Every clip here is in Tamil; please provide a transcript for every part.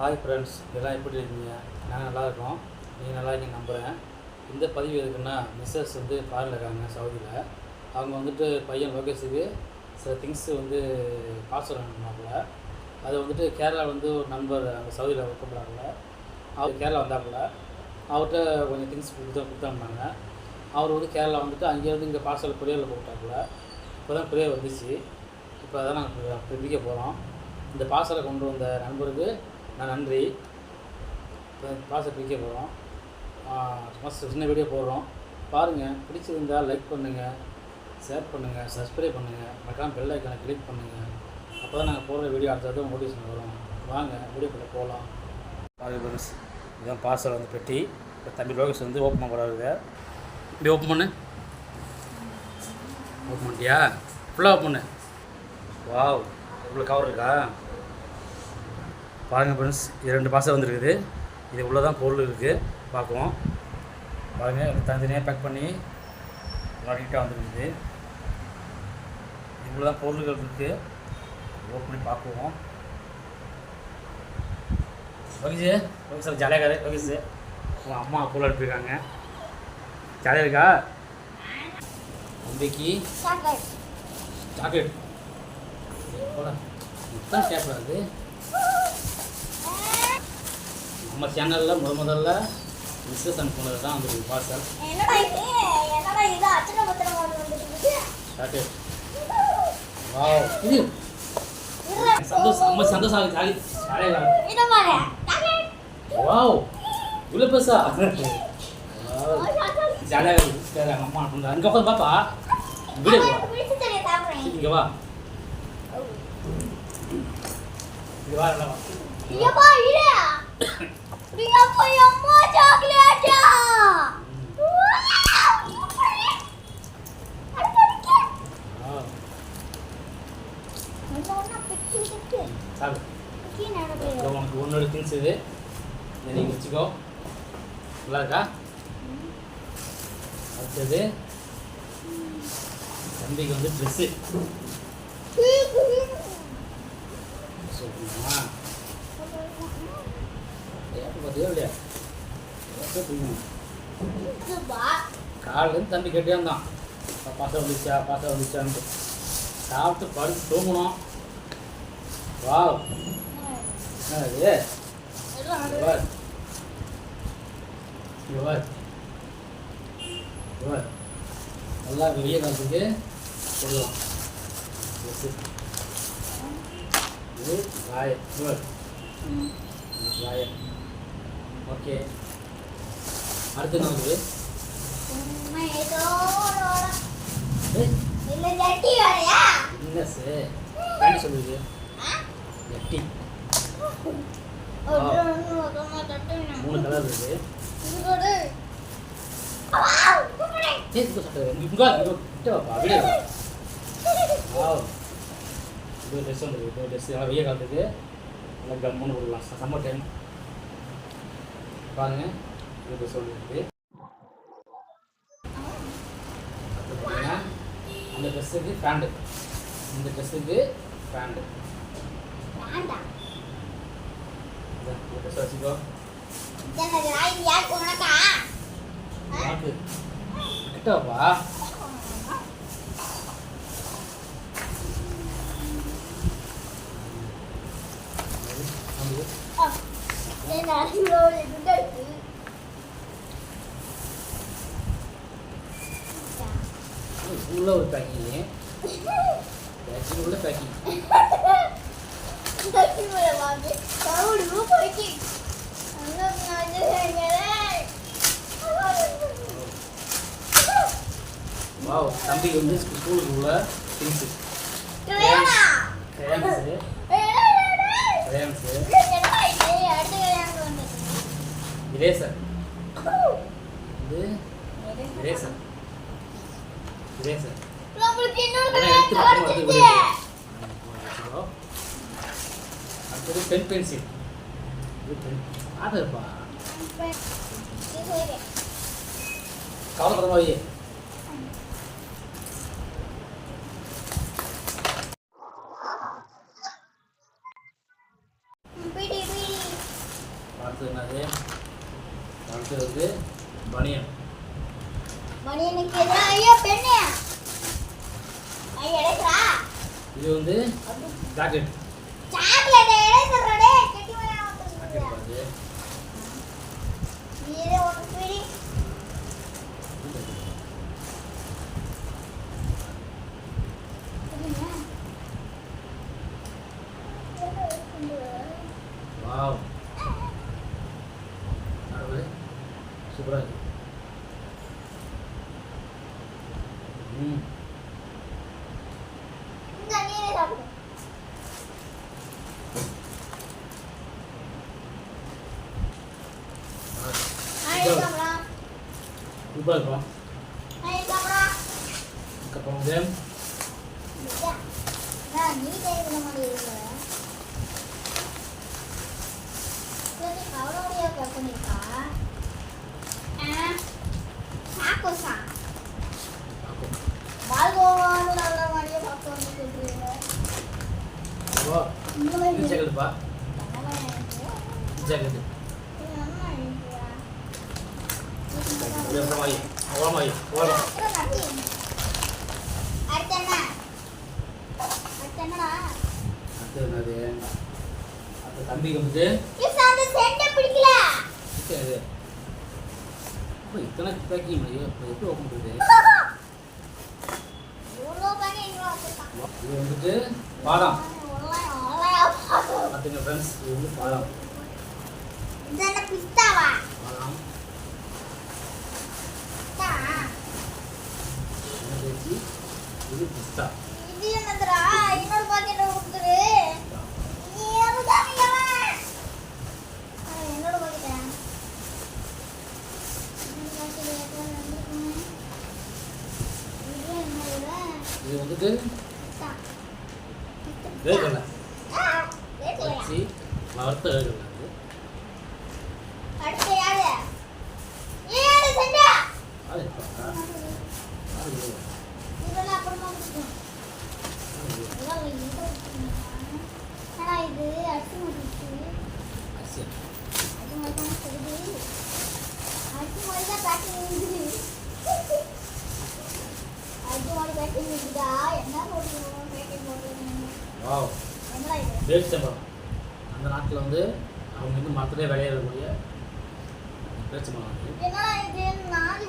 ஹாய் ஃப்ரெண்ட்ஸ் எல்லாம் எப்படி இருக்கீங்க? நாங்கள் நல்லா இருக்கோம். நீங்கள் நல்லா இருக்கீங்க நம்புகிறேன் இந்த பதிவு எதுக்குன்னா மிஸ்ஸஸ் வந்து ஃபாரினில் இருக்காங்க சவுதியில். அவங்க வந்துட்டு பையன் லோகேஷுக்கு சில திங்ஸ் வந்து பார்சல் அனுப்பினாப்புல அது வந்துட்டு கேரளா வந்து ஒரு நண்பர் அங்கே சவுதியில் ஒர்க் பண்ணுறாப்புல அவர் கேரளா வந்தாப்புல அவர்கிட்ட கொஞ்சம் திங்ஸ் கொடுத்து கொடுத்தாங்க அவர் வந்து கேரளா வந்துட்டு அங்கேருந்து இங்கே பார்சல் கொரியரில் போட்டாப்புல. இப்போ தான் கொரியர் வந்துச்சு. இப்போ அதான் நாங்கள் பிரிக்க போகிறோம் இந்த பார்சலை கொண்டு வந்த நண்பருக்கு நன்றி. இப்போ பார்சல் பிரிக்க போகிறோம் சின்ன வீடியோ போடுறோம். பாருங்கள் பிடிச்சிருந்தா லைக் பண்ணுங்கள் ஷேர் பண்ணுங்கள் சப்ஸ்கிரைப் பண்ணுங்கள் மறக்காம பெல் ஐக்கானை கிளிக் பண்ணுங்கள் அப்போ தான் நாங்கள் போடுற வீடியோ அடுத்தது நோட்டிஃபிகேஷன் வரும். வாங்க வீடியோக்குள்ளே போகலாம் ஃப்ரெண்ட்ஸ் இதுதான் பார்சல் வந்து பெட்டி. இப்போ தம்பி லோகேஷ் வந்து ஓப்பன் பண்ண போகிறாரு இப்படி ஓப்பன் பண்ணு. ஓப்பன் பண்ணிட்டியா? ஃபுல்லாக ஓப்பன் பண்ணு. வாவ் இவ்வளோ கவர் இருக்கா? பாருங்கள் ஃப்ரெண்ட்ஸ் இது ரெண்டு பாசம் வந்துருக்குது. இது உள்ளே தான் பொருள் இருக்குது பார்க்குவோம் பாருங்கள் தனித்தனியாக பேக் பண்ணி நீட்டாக வந்துருக்குது. இவ்வளோ தான் பொருள்கள் இருக்குது ஓப்பன் பண்ணி பார்க்குவோம் ஓகே ஓகே சார் ஜாலியாக இருக்காரு. ஓகே சார் உங்கள் அம்மா கூட அனுப்பியிருக்காங்க ஜாலியாக இருக்கா? தம்பிக்கு சாக்லேட் போடா இதுதான் கேட்கக்கூடாது நம்ம சேனலில் முத முதல்ல மிஸ்ஸஸ் அனுப்புனது தான் பார்சல் சாக்லேட் வாவ். இது. சந்தோஷம் சந்தோஷம். ஆகுது ஜாலி. ஜாலியாக வாவ். இவ்வளோ பெருசா? ஜாலியாக இருக்குது அம்மா அனுப்புங்க உட்காந்து பாப்பா. வீடியோ இங்கே வா. இங்கே வா உனக்கு திங்ஸ் இது இதை நீங்கள் வச்சுக்கோ நல்லா இருக்கா அடுத்தது தம்பிக்கு வந்து ட்ரெஸ்ஸு பார்த்தியா இல்லையா? காலையிலேருந்து தம்பி கேட்டே இருந்தான். "அப்பா, பாசம் வந்துச்சா பாசம் வந்துச்சான்ட்டு சாப்பிட்டு படுத்து தூங்கணும் வாவ். என்ன இது இங்க பார். இங்க பார். இங்க பார். நல்லா வெளியே காலத்துக்கு சொல்லலாம். இது. இது ராயல் ஓகே. அடுத்து என்ன வரையா என்ன சே? பேண்ட் சொல்லுது? எட்டி மூணு கலர் இருக்கு. ஏய் இது சட்டை இங்க இங்க இங்க கிட்ட வாப்பா அப்படியே வா. வாவ். இது ட்ரெஸ் வந்து இது ட்ரெஸ் எல்லாம் வெய்ய காலத்துக்கு. நல்லா கம்முன்னு போடலாம் சம்மர் டைம் பாருங்க. இருக்கு அடுத்து பார்த்தீங்கன்னா அந்த ட்ரெஸ்ஸுக்கு பேண்ட்டு இந்த ட்ரெஸ்ஸுக்கு இந்த ட்ரெஸ் வச்சுக்கோ. ராய் உள்ள ஒரு பேக்கிங் பேக்கிங் உள்ள பேக்கிங் வாவ் தம்பிக்கு வந்து ஸ்கூலுக்கு உள்ள திங்ஸு கிரேன்ஸு கிரேன்ஸு இரேசர் இது இரேசர் இரேசர் அடுத்தது பென் பென்சில் இது பென் ஆதர்ப்பா கவலைப்படமா வை பிடி பிடி வந்து பனியன் மணியனுக்கு எதிரா ஐயோ பெண்ணே ஐயோ எடுக்கிறா இது வந்து சாக்லேட் கெட்டி ஒரு பிடி வாவ் அது சூப்பராக இருக்கு ம் இந்த நீரே சாப்பிடு ஐ சாப்பிடா சூப்பராக இருக்கும் ஐ சாப்பிடா அதுக்கப்புறம் வந்து நான் நீ கைவிட முடியல கவலையா கட் பண்ணிருக்கா சாக்கோசா பார்ப்போம் பால்கோவான்னு நல்ல மாதிரியே பார்க்க வந்து சொல்றீங்க அப்போ இந்த ஜாக்கெட்டுப்பா இந்த ஜாக்கெட்டு அப்படியே அப்புறம் வாங்கி ஓரம் வாங்கி ஓரம் அடுத்து என்ன அடுத்து என்னடா அடுத்து என்னது? அடுத்த தம்பிக்கு வந்து கிஸ் அந்த சிக்கன் இது அப்போ இத்தனை பேக்கிங் எப்படி ஓப்பன் வச்சிருக்கான் இது வந்துட்டு பாதாம். பார்த்துங்க ஃப்ரெண்ட்ஸ் இது வந்து பாதாம். பாதாம் பிஸ்தா தேய்ச்சி இது பிஸ்தா இது என்னதுடா? இன்னொரு பாக்கெட். கொடுத்துரு இவன்? ஆ, என்னோட பாக்கெட்டா என்னோட பாக்கெட் எவ்வளோ வந்திருக்குமே? இது என்னதுடா? இது வந்துட்டு பிஸ்தா. பிஸ்தா. வேர்க்கடலை ஆ, வேர்க்கடலையா? வச்சு வறுத்த வேர்க்கடலை அது அடுத்து யாரு? ஏறு செண்டா. அது எப்பா? அது இது. இதெல்லாம் அப்புறமா கொடுத்துக்கணும். அது இது. இதெல்லாம் இது கொடுத்துக்கணும். ஆனா இது அரிசி மாட்டிச்சு அரிசி அது மாதிரி தான் தெரியுது அரிசி மாதிரி தான் பேக்கிங் இருக்குது அரிசி மாதிரி பேக்கிங் இருக்குதா என்ன போட்டுருவோம் பேக்கிங் போட்டுருக்கோம் வாவ். என்னடா பேரிச்சம்பழம். அந்த நாட்டில் வந்து அவங்க வந்து மரத்துலேயே விளையாடக்கூடிய பேரிச்சம்பழம் அது. என்னடா இது நாலு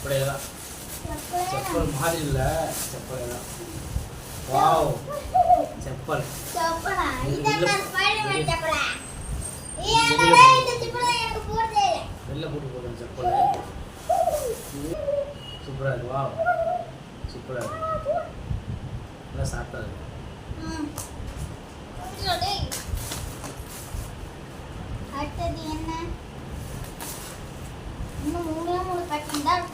செப்பலையே தான் செப்பல் மாதிரி இல்லை செப்பலே. தான் வாவ் செப்பல்? வெளில போட்டு போடுறேன் செப்பல். சூப்பராக இருக்கு வாவ். சூப்பராக இருக்கு. நல்லா சாப்பிட்டா இருக்கு. அடுத்தது என்ன? இன்னும் மூணே மூணு பேக்கிங் தான்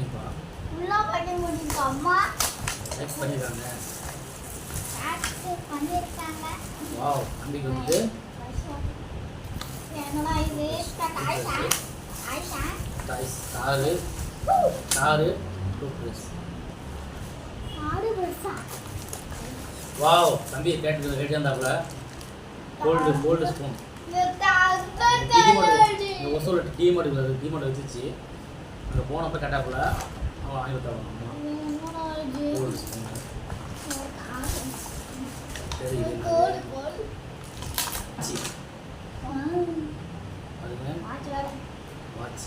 எல்லாம் பேக்கிங்ப்பா அம்மா. பேக் பண்ணியிருக்காங்க பண்ணிருக்காங்க. வாவ் தம்பிக்கு வந்து என்னடா இது? Ayesha Ayesha toys car car toothbrush ஆடு பெருசா வாவ் தம்பி கேட்டு கேட்டு இருந்தாப்புல. கோல்டு கோல்டு ஸ்பூன் டீ மாட்டு இந்த ஒசூல் டீ மாட்டு டீ மாட்டு வச்சுச்சு அங்கே போனப்போ கேட்டாப்புல அவன் வாங்கி சரி வாட்ச்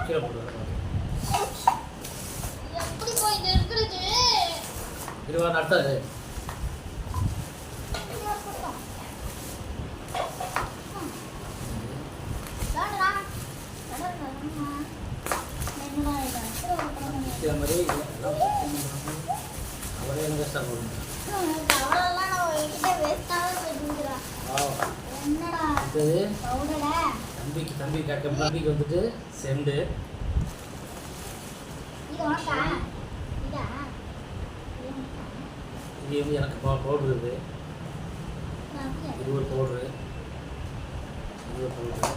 கீழே போட்டு எப்படி போய் இது இருக்கிறது இருபது அடுத்தது ஆமா. என்னடா இது? அப்புறம் ஒரு படம் பண்ணி இதே மாதிரி எல்லாம் அவரே எனக்கு கஷ்டம் போடுங்க உனக்கு அவ்வளோலாம் நான் என்கிட்ட வேஸ்ட்டாகவே போயிருந்துக்கிறேன் என்னடா அடுத்தது பவுடரா தம்பிக்கு தம்பி கேட்க தம்பிக்கு வந்துட்டு செண்டு. இது வந்து எனக்கு பவுடர் இது இது ஒரு பவுடரு இது ஒரு பவுடரு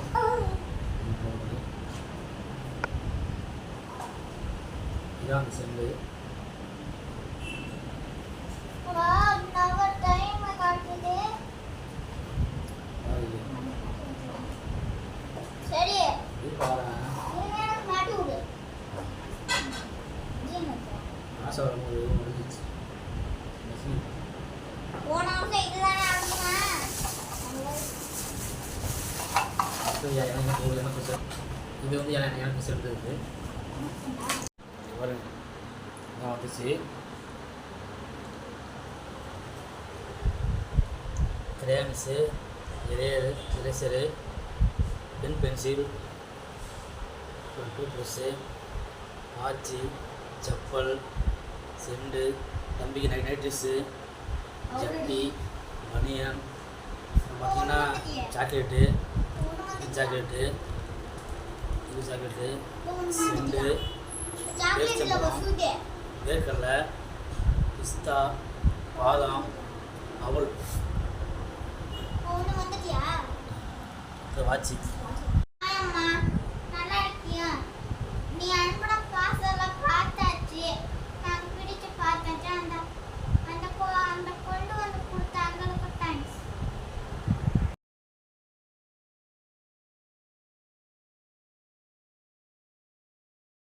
இதான் அந்த செண்டு. இது வந்து எனக்கு எனக்கு இருக்குது பாருங்க. நான் வந்துச்சு. கிரேம்ஸு எரேரு eraser pen pencil tooth watch chappal scent தம்பிக்கு நைட் நைட் ட்ரெஸ்ஸு ஜட்டி பனியன் பார்த்தீங்கன்னா சாக்லேட்டு சிக்கன் சாக்லேட்டு இது சாக்லேட்டு செண்டு சாக்லேட்ல வேர்க்கடலை பிஸ்தா பாதாம் அவல். 要记。